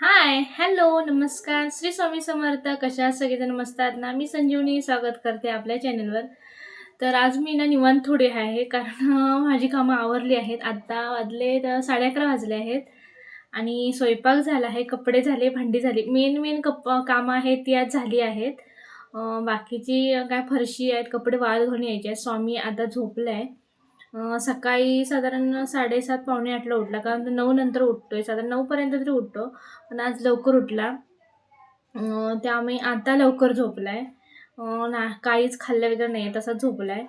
Hi hello नमस्कार. श्री स्वामी समर्थ. कशा सगळेजण मस्त आहेत ना? मी संजीवनी स्वागत करते आपल्या चॅनलवर तर आज मी ना निवांत थोडे आहे कारण माझी कामं आवरली आहेत. आत्ता वाजले तर साडे अकरा वाजले आहेत. आणि स्वयंपाक झाला आहे कपडे झाले भांडी झाली. मेन मेन कप कामं आहेत ती आज झाली आहेत. बाकीची काय फरशी आहेत कपडे वाळ घालून यायचे आहेत. स्वामी आता झोपलं आहे सकाळी साधारण साडेसात पावणे आठला उठला कारण नऊ नंतर उठतोय साधारण नऊपर्यंत तरी उठतो पण आज लवकर उठला. त्यामुळे आता लवकर झोपलाय. आहे ना काहीच खाल्लं वगैरे नाही आहे तसाच झोपलाय.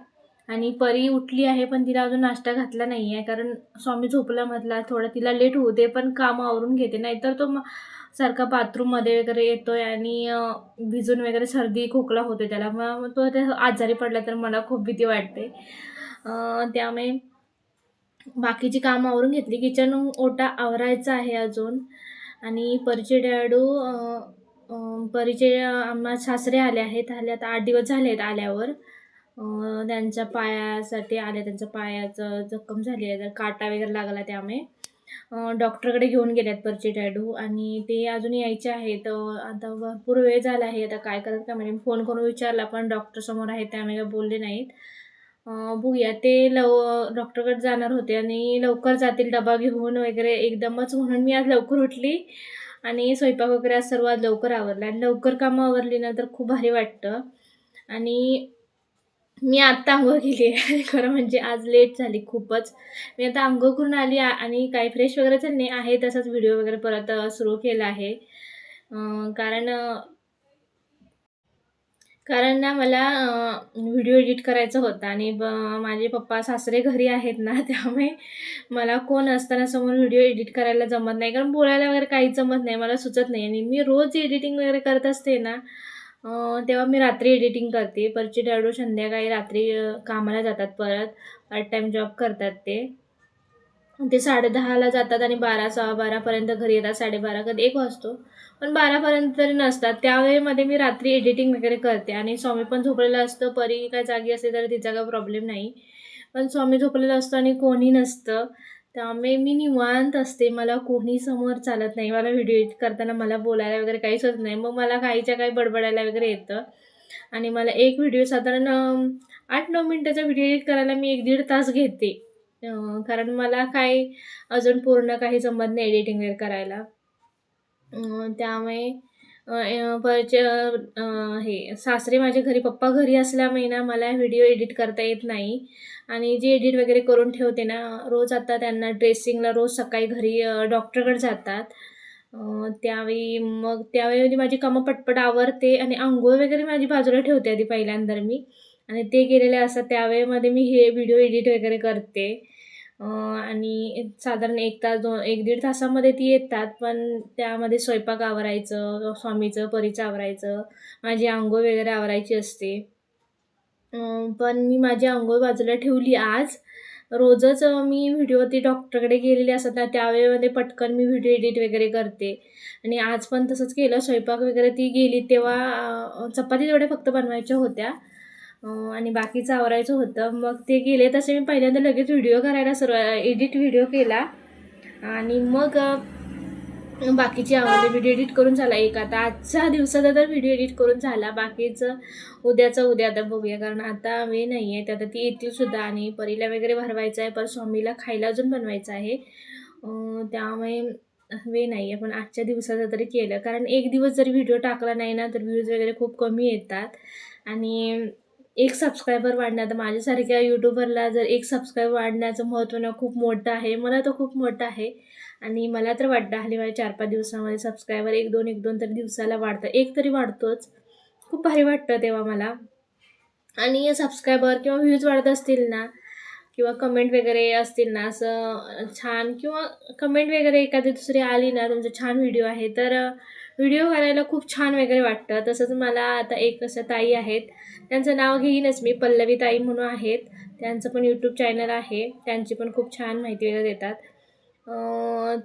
आणि परी उठली आहे पण तिला अजून नाश्ता घातला नाही आहे कारण स्वामी झोपला म्हटला थोडं तिला लेट होऊ दे पण काम आवरून घेते. नाहीतर तो सारखा बाथरूममध्ये वगैरे येतोय आणि भिजून वगैरे सर्दी खोकला होते त्याला. मग तो ते आजारी पडला तर मला खूप भीती वाटते. त्यामुळे बाकीची कामं आवरून घेतली. किचन ओटा आवरायचा आहे अजून. आणि परिचय डॅडू परिचय आम्हा सासरे आले आहेत. आले आता आठ दिवस झाले आहेत आल्यावर. त्यांच्या पायासाठी आले. त्यांच्या पायाचं जखम झाली आहे. तर काटा वगैरे लागला त्यामुळे. डॉक्टरकडे घेऊन गेल्यात परिचय डॅडू. आणि ते अजून यायचे आहेत. आता भरपूर वेळ झाला आहे. आता काय करत का म्हणजे फोन करून विचारला पण डॉक्टर समोर आहेत. त्यामुळे काय बोलले नाहीत. बघूया. ते लव डॉक्टरकडे जाणार होते आणि लवकर जातील डबा घेऊन वगैरे एकदमच म्हणून मी आज लवकर उठली आणि स्वयंपाक वगैरे आज सर्व आज लवकर आवरला. आणि लवकर कामं आवरली ना तर खूप भारी वाटतं. आणि मी आत्ता आंघोळ केली आहे. खरं म्हणजे आज लेट झाली खूपच. मी आता आंघोळ करून आली आणि काही फ्रेश वगैरे झाले नाही आहे तसाच व्हिडिओ वगैरे परत सुरू केला आहे. कारण कारण ना मला व्हिडिओ एडिट करायचा होता आणि ब माझे पप्पा सासरे घरी आहेत ना त्यामुळे मला कोण असताना समोर व्हिडिओ एडिट करायला जमत नाही. कारण बोलायला वगैरे काही जमत नाही मला सुचत नाही. आणि मी रोज एडिटिंग वगैरे करत असते ना तेव्हा मी रात्री एडिटिंग करते. परची डॅडो संध्याकाळी रात्री कामाला जातात परत पार्ट टाईम जॉब करतात ते. ते साडे दहाला जातात आणि बारा सहा बारापर्यंत घरी येतात साडेबारा कधी एक वाजतो. पण बारापर्यंत तरी नसतात. त्यावेळेमध्ये मी रात्री एडिटिंग वगैरे करते आणि स्वामी पण झोपलेलं असतं. परी काय जागी असते तर तिचा काय प्रॉब्लेम नाही. पण स्वामी झोपलेलं असतं आणि कोणी नसतं. त्यामुळे मी निवांत असते. मला कोणी समोर चालत नाही. मला व्हिडिओ एडिट करताना मला बोलायला वगैरे काहीच होत नाही. मग मला काहीच्या काही बडबडायला वगैरे येतं. आणि मला एक व्हिडिओ साधारण आठ नऊ मिनटाचा व्हिडिओ एडिट करायला मी एक दीड तास घेते. कारण मला काही अजून पूर्ण काही जमत नाही एडिटिंग वगैरे करायला. त्यामुळे अं, परचे हे सासरे माझ्या घरी पप्पा घरी असल्यामुळे ना मला व्हिडिओ एडिट करता येत नाही. आणि जे एडिट वगैरे करून ठेवते ना रोज आता त्यांना ड्रेसिंगला रोज सकाळी घरी अं, डॉक्टरकडे जातात. त्यावेळी मग त्यावेळी माझी कामं पटपट आवरते आणि आंघोळ वगैरे माझी बाजूला ठेवते आधी पहिल्यांदा मी. आणि ते गेलेले असतात त्यावेळेमध्ये मी हे व्हिडिओ एडिट वगैरे करते. आणि साधारण एक तास दोन एक दीड तासामध्ये ती येतात पण त्यामध्ये स्वयंपाक आवरायचं स्वामीचं परीचं आवरायचं माझी आंघोळ वगैरे आवरायची असते. पण मी माझी आंघोळ बाजूला ठेवली आज. रोजच मी व्हिडिओ ती डॉक्टरकडे गेलेली असतात ना त्यावेळेमध्ये पटकन मी व्हिडिओ एडिट वगैरे करते. आणि आज पण तसंच केलं स्वयंपाक वगैरे ती गेली तेव्हा चपाती तेवढ्या फक्त बनवायच्या होत्या. आणि बाकीचं आवरायचं होतं. मग ते गेले तसे मी पहिल्यांदा लगेच व्हिडिओ करायला सुरुवात एडिट व्हिडिओ केला. आणि मग बाकीचे आवडले व्हिडिओ एडिट करून झाला एक. आता आजच्या दिवसाचा तर व्हिडिओ एडिट करून झाला. बाकीचं उद्याचं उद्या आता बघूया. कारण आता वेळ नाही आहे आता ती येतील सुद्धा. आणि परीला वगैरे भरवायचं आहे. पर स्वामीला खायला अजून बनवायचं आहे. त्यामुळे वेळ नाही आहे पण आजच्या दिवसाचं तरी केलं. कारण एक दिवस जरी व्हिडिओ टाकला नाही ना तर व्ह्यूज वगैरे खूप कमी येतात. आणि एक सबस्क्रायबर वाढणं माझ्यासारख्या यूट्यूबरला जर एक सबस्क्रायबर वाढण्याचं महत्त्व ना खूप मोठं आहे मला तो खूप मोठं आहे. आणि मला तर वाटतं हल्ली माझ्या चार पाच दिवसामध्ये सबस्क्रायबर एक दोन एक दोन तरी दिवसाला वाढतं. एक तरी वाढतोच. खूप भारी वाटतं तेव्हा मला. आणि सबस्क्रायबर किंवा व्ह्यूज वाढत असतील ना किंवा कमेंट वगैरे असतील ना असं छान किंवा कमेंट वगैरे एखादी दुसरी आली ना तुमचं छान व्हिडिओ आहे तर व्हिडिओ करायला खूप छान वगैरे वाटतं. तसंच मला आता एक असं ताई आहेत. त्यांचं नाव घेईनच मी पल्लवी ताई म्हणून आहेत. त्यांचं पण यूट्यूब चॅनल आहे. त्यांची पण खूप छान माहिती वगैरे देतात.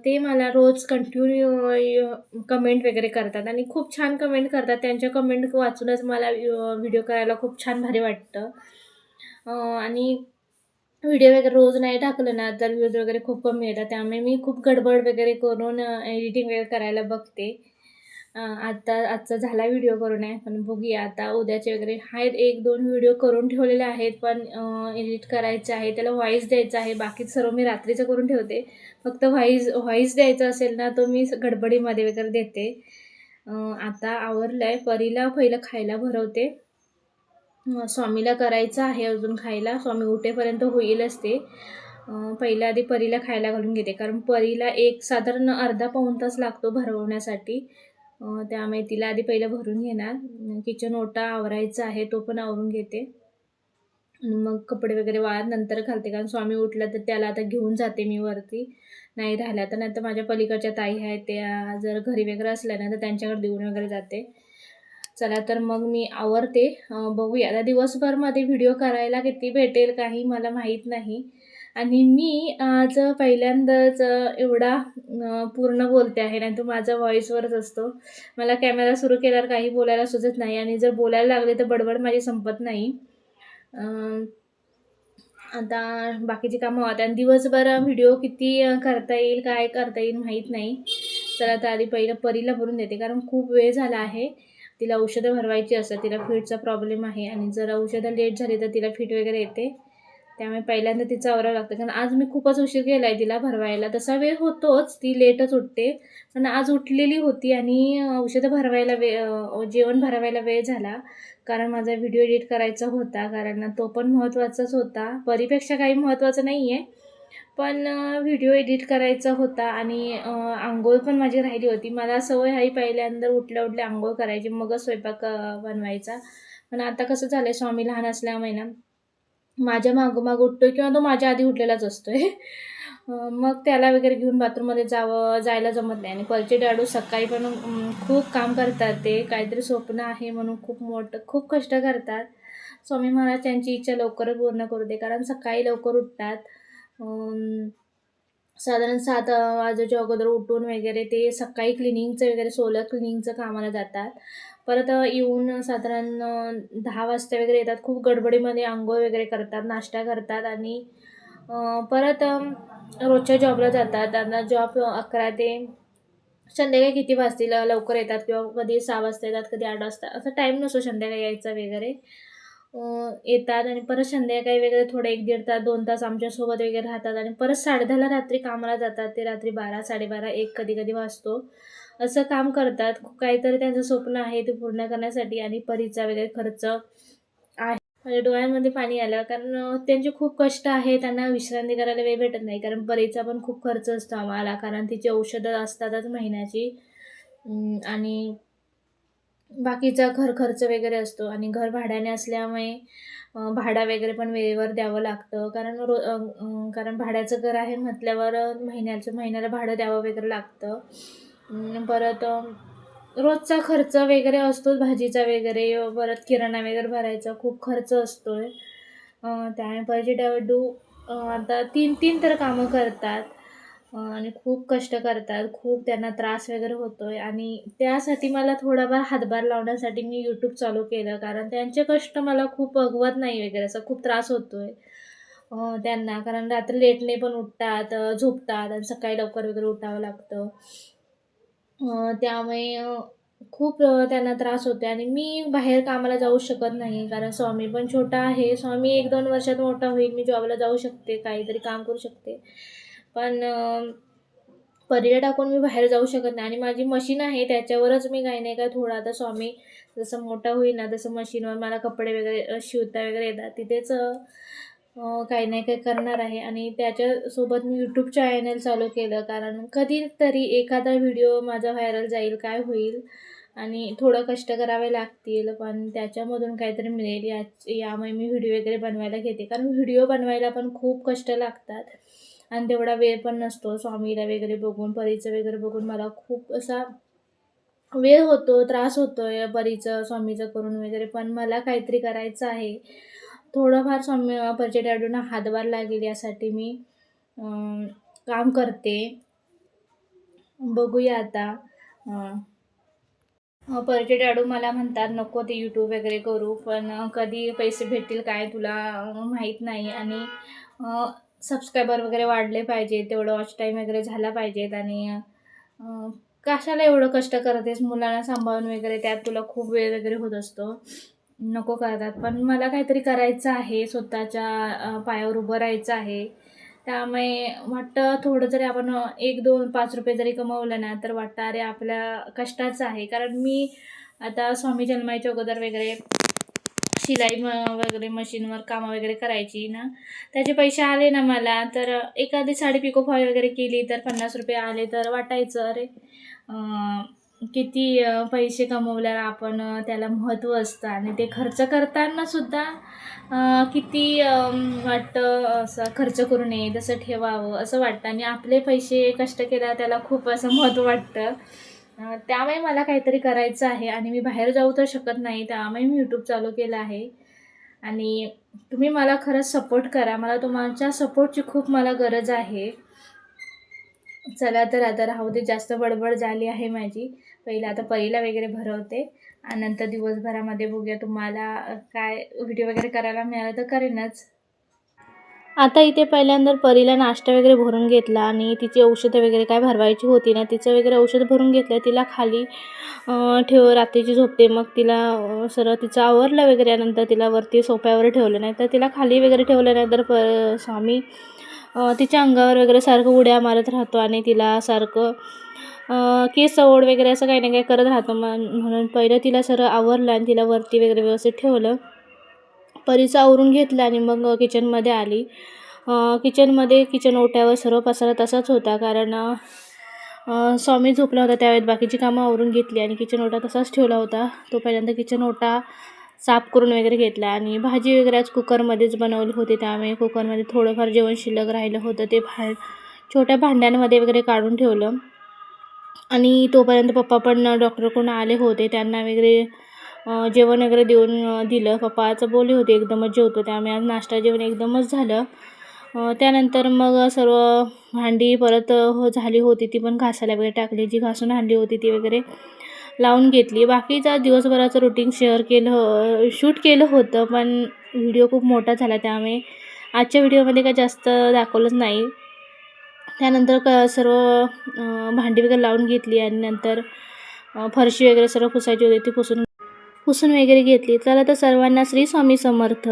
ते मला रोज कंटिन्यू कमेंट वगैरे करतात आणि खूप छान कमेंट करतात. त्यांच्या कमेंट वाचूनच मला व्हिडिओ करायला खूप छान भारी वाटतं. आणि व्हिडिओ वगैरे रोज नाही टाकलं ना तर व्ह्यूज वगैरे खूप कमी येतात. त्यामुळे मी खूप गडबड वगैरे करून एडिटिंग वगैरे करायला बघते. आता आजचा झाला व्हिडिओ करून आहे पण बघूया आता उद्याचे वगैरे आहेत एक दोन व्हिडिओ करून ठेवलेले आहेत पण एडिट करायचे आहे त्याला व्हॉईस द्यायचा आहे बाकी सर्व मी रात्रीचं करून ठेवते. फक्त व्हॉईस व्हॉईस द्यायचा असेल ना तो मी गडबडीमध्ये वगैरे देते. आता आवरलं आहे परीला पहिलं खायला भरवते. स्वामीला करायचं आहे अजून खायला स्वामी उठेपर्यंत होईलच ते पहिल्या आधी परीला खायला घालून घेते कारण परीला एक साधारण अर्धा पाऊण तास लागतो भरवण्यासाठी. त्यामुळे तिला आधी पहिलं भरून घेणार. किचन ओटा आवरायचा आहे तो पण आवरून घेते. आणि मग कपडे वगैरे वाळत नंतर घालते कारण स्वामी उठला तर त्याला आता घेऊन जाते मी वरती. नाही राहिला तर नाही तर माझ्या पलीकडच्या ताई आहेत त्या जर घरी वगैरे असल्या ना तर त्यांच्याकडे देऊन वगैरे जाते. चला तर मग मी आवरते. बघूया. आता दिवसभरमध्ये व्हिडिओ करायला किती भेटेल काही मला माहीत नाही. आणि मी आज पहिल्यांदाच एवढा पूर्ण बोलते आहे. नाही तो माझा व्हॉईसवरच असतो. मला कॅमेरा सुरू केल्यावर काही बोलायला सुचत नाही. आणि जर बोलायला लागले तर बडबड माझी संपत नाही. आता बाकीची कामं होतात. आणि दिवसभर व्हिडिओ किती करता येईल काय करता येईल माहीत नाही. चला तर आधी पहिलं परीला भरून देते. कारण खूप वेळ झाला आहे. तिला औषधं भरवायची असतात तिला फीटचा प्रॉब्लेम आहे आणि जर औषधं लेट झाली तर तिला फीट वगैरे येते. त्यामुळे पहिल्यांदा तिचं आवरावं लागतं. कारण आज मी खूपच उशीर केला आहे तिला भरवायला. तसा वेळ होतोच ती लेटच उठते. पण आज उठलेली होती आणि औषधं भरवायला वे जेवण भरवायला वेळ झाला. कारण माझा व्हिडिओ एडिट करायचा होता. कारण तो पण महत्त्वाचाच होता. परीपेक्षा काही महत्त्वाचं नाही आहे पण व्हिडिओ एडिट करायचा होता आणि आंघोळ पण माझी राहिली होती. मला सवय आहे पहिल्यांदा उठल्या उठल्या आंघोळ करायची मगच स्वयंपाक बनवायचा. पण आता कसं झालं आहे स्वामी लहान असल्यामुळे ना माझ्या मागोमाग उठतोय किंवा तो माझ्या आधी उठलेलाच असतोय. आहे मग त्याला वगैरे घेऊन बाथरूममध्ये जावं जायला जमत नाही. आणि परचे डाडू सकाळी पण खूप काम करतात ते. काहीतरी स्वप्न आहे म्हणून खूप मोठं खूप कष्ट करतात. स्वामी महाराज त्यांची इच्छा लवकर पूर्ण करू दे. कारण सकाळी लवकर उठतात. साधारण सात अं, वाजेच्या अगोदर उठून वगैरे ते सकाळी क्लिनिंगचं वगैरे सोलर क्लिनिंगचं कामाला जातात. परत येऊन साधारण दहा वाजता वगैरे येतात. खूप गडबडीमध्ये आंघोळ वगैरे करतात नाश्ता करतात आणि परत रोजच्या जॉबला जातात. त्यांना जॉब अकरा ते संध्याकाळी किती वाजतील? लवकर येतात किंवा कधी सहा वाजता येतात कधी आठ वाजता? असा टाईम नसतो संध्याकाळी यायचा वगैरे. येतात आणि परत संध्याकाळी वगैरे थोडं एक दीड तास दोन तास आमच्यासोबत वगैरे राहतात आणि परत साडेदहाला रात्री कामाला जातात. ते रात्री बारा साडेबारा एक कधी कधी वाजतो. असं काम करतात. काहीतरी त्यांचं स्वप्न आहे ते पूर्ण करण्यासाठी आणि परीचा वगैरे खर्च आहे. म्हणजे डोळ्यांमध्ये पाणी आलं. कारण त्यांचे खूप कष्ट आहे. त्यांना विश्रांती करायला वेळ भेटत नाही. कारण परीचा पण खूप खर्च असतो आम्हाला. कारण तिची औषधं असतातच महिन्याची. आणि बाकीचा घर खर्च वगैरे असतो आणि घर भाड्याने असल्यामुळे भाडं वगैरे पण वेळेवर द्यावं लागतं. कारण रो कारण भाड्याचं घर आहे म्हटल्यावर महिन्याचं महिन्याला भाडं द्यावं वगैरे लागतं. परत रोजचा खर्च वगैरे असतोच भाजीचा वगैरे परत किराणा वगैरे भरायचा खूप खर्च असतो आहे त्यामुळे पैसे डावडू आता तीन तीन तर कामं करतात. आणि खूप कष्ट करतात खूप त्यांना त्रास वगैरे होतो आहे आणि त्यासाठी मला थोडाफार हातभार लावण्यासाठी मी यूट्यूब चालू केलं कारण त्यांचे कष्ट मला खूप अगवत नाही वगैरे असं खूप त्रास होतो आहे त्यांना. कारण रात्री लेटने पण उठतात झोपतात आणि सकाळी लवकर वगैरे उठावं लागतं. त्यामुळे खूप त्यांना त्रास होते आणि मी बाहेर कामाला जाऊ शकत नाही कारण स्वामी पण छोटा आहे. स्वामी एक दोन वर्षात मोठा होईल मी जॉबला जाऊ शकते काहीतरी काम करू शकते. पण अं, परीला टाकून मी बाहेर जाऊ शकत नाही. आणि माझी मशीन आहे त्याच्यावरच मी काही नाही काय थोडं आता स्वामी जसं मोठा होईल ना तसं मशीनवर मला कपडे वगैरे शिवता वगैरे येतात. तिथेच काही नाही काही करणार आहे. आणि त्याच्यासोबत मी यूट्यूब चॅनल चालू केलं. कारण कधीतरी एखादा व्हिडिओ माझा व्हायरल जाईल काय होईल. आणि थोडं कष्ट करावे लागतील पण त्याच्यामधून काहीतरी मिळेल. या यामुळे मी व्हिडिओ वगैरे बनवायला घेते. कारण व्हिडिओ बनवायला पण खूप कष्ट लागतात. आणि तेवढा वेळ पण नसतो. स्वामीला वगैरे बघून परीचं वगैरे बघून मला खूप असा वेळ होतो त्रास होतो आहे परीचं स्वामीचं करून वगैरे. पण मला काहीतरी करायचं आहे. थोडंफार स्वामी परिचय डॅडूंना हातभार लागेल यासाठी मी काम करते. बघूया आता. अं, डॅडू मला म्हणतात नको ते यूट्यूब वगैरे करू पण कधी पैसे भेटतील काय तुला माहीत नाही. आणि सबस्क्रायबर वगैरे वाढले पाहिजे तेवढं वॉच टाईम वगैरे झाला पाहिजेत आणि कशाला एवढं कष्ट करतेस? मुलांना सांभाळून वगैरे त्यात तुला खूप वेळ वगैरे होत असतो. नको करतात. पण मला काहीतरी करायचं आहे स्वतःच्या पायावर उभं राहायचं आहे. त्यामुळे वाटतं थोडं जरी आपण एक दोन पाच रुपये जरी कमवलं ना तर वाटतं अरे आपल्या कष्टाचं आहे. कारण मी आता स्वामी जन्माच्या अगोदर वगैरे शिलाई म- वगैरे मशीनवर कामं वगैरे करायची ना. त्याचे पैसे आले ना मला. तर एखादी साडी पिको फॉल वगैरे केली तर पन्नास रुपये आले तर वाटायचं अरे किती पैसे कमवल्यावर आपण त्याला महत्त्व असतं आणि ते खर्च करताना सुद्धा किती वाटतं असं खर्च करू नये तसं ठेवावं असं वाटतं. आणि आपले पैसे कष्ट केला त्याला खूप असं महत्त्व वाटतं. त्यामुळे मला काहीतरी करायचं आहे आणि मी बाहेर जाऊ तर शकत नाही त्यामुळे मी यूट्यूब चालू केलं आहे. आणि तुम्ही मला खरंच सपोर्ट करा. मला तुमच्या सपोर्टची खूप मला गरज आहे. चला तर आता राहू दे जास्त बडबड झाली आहे माझी. पहिलं आता पहिला वगैरे भरवते आणि नंतर दिवसभरामध्ये बघूया तुम्हाला काय व्हिडिओ वगैरे करायला मिळालं तर करेनच. आता इथे पहिल्यांदा परीला नाश्ता वगैरे भरून घेतला आणि तिची औषधं वगैरे काय भरवायची होती ना तिचं वगैरे औषध भरून घेतलं तिला खाली ठेव रात्रीची झोपते मग तिला सरळ तिचं आवरलं वगैरे नंतर तिला वरती सोप्यावर ठेवलं नाही तर तिला खाली वगैरे ठेवलं नाही तर प स्वामी तिच्या अंगावर वगैरे सारखं उड्या मारत राहतो आणि तिला सारखं केस ओढ वगैरे असं काही ना काही करत राहतो मग म्हणून पहिलं तिला सरळ आवरलं आणि तिला वरती वगैरे व्यवस्थित ठेवलं. परीचा आवरून घेतला आणि मग किचनमध्ये आली. किचनमध्ये किचन ओट्यावर सर्व पसारा तसाच होता कारण स्वामी झोपला होता त्यावेळेत. बाकीची कामं आवरून घेतली आणि किचन ओटा तसाच ठेवला होता. तो पहिल्यांदा किचन ओटा साफ करून वगैरे घेतला आणि भाजी वगैरे आज कुकरमध्येच बनवली होती. त्यामुळे कुकरमध्ये थोडंफार जेवण शिल्लक राहिलं होतं. ते भा छोट्या भांड्यांमध्ये वगैरे काढून ठेवलं. आणि तोपर्यंत पप्पा पण डॉक्टरकडून आले होते. त्यांना वगैरे जेवण वगैरे देऊन दिलं. पप्पाचं बोलले होते एकदमच जेवतो. त्यामुळे आज नाश्ता जेवण एकदमच झालं. त्यानंतर मग सर्व भांडी परत हो झाली होती ती पण घासायला वगैरे टाकली. जी घासून हांडी होती ती वगैरे लावून घेतली. बाकीचा दिवसभराचं रुटीन शेअर केलं शूट केलं होतं पण व्हिडिओ खूप मोठा झाला. त्यामुळे आजच्या व्हिडिओमध्ये काय जास्त दाखवलंच नाही. त्यानंतर क सर्व भांडी वगैरे लावून घेतली आणि नंतर फरशी वगैरे सर्व पुसायची होती. ती पुसून पुसून वगैरे घेतली. चला तर सर्वांना श्री स्वामी समर्थ.